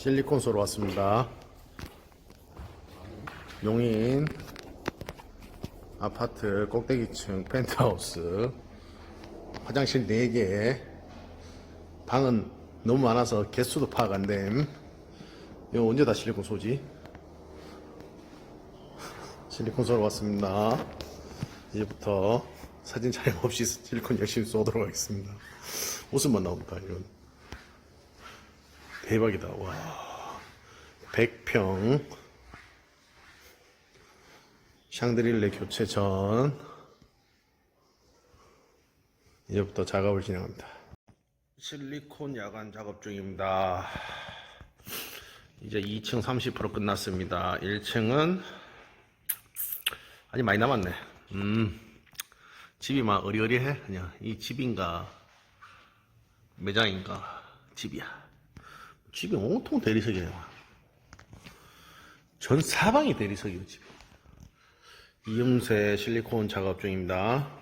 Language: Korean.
실리콘소로 왔습니다. 용인 아파트 꼭대기층 펜트하우스 화장실 4개 방은 너무 많아서 개수도 파악 안 됨. 이거 언제 다 실리콘 쏘지? 실리콘 쏘러 왔습니다. 이제부터 사진 촬영 없이 실리콘 열심히 쏘도록 하겠습니다. 웃음만 나온다, 이건. 대박이다, 와. 100평. 샹드릴레 교체 전. 이제부터 작업을 진행합니다. 실리콘 야간 작업 중입니다. 이제 2층 30% 끝났습니다. 1층은 아직 많이 남았네. 음, 집이 막 어리어리해. 그냥 이 집인가 매장인가 집이야. 집이 온통 대리석이네요. 전 사방이 대리석이에요, 집이. 이음새 실리콘 작업 중입니다.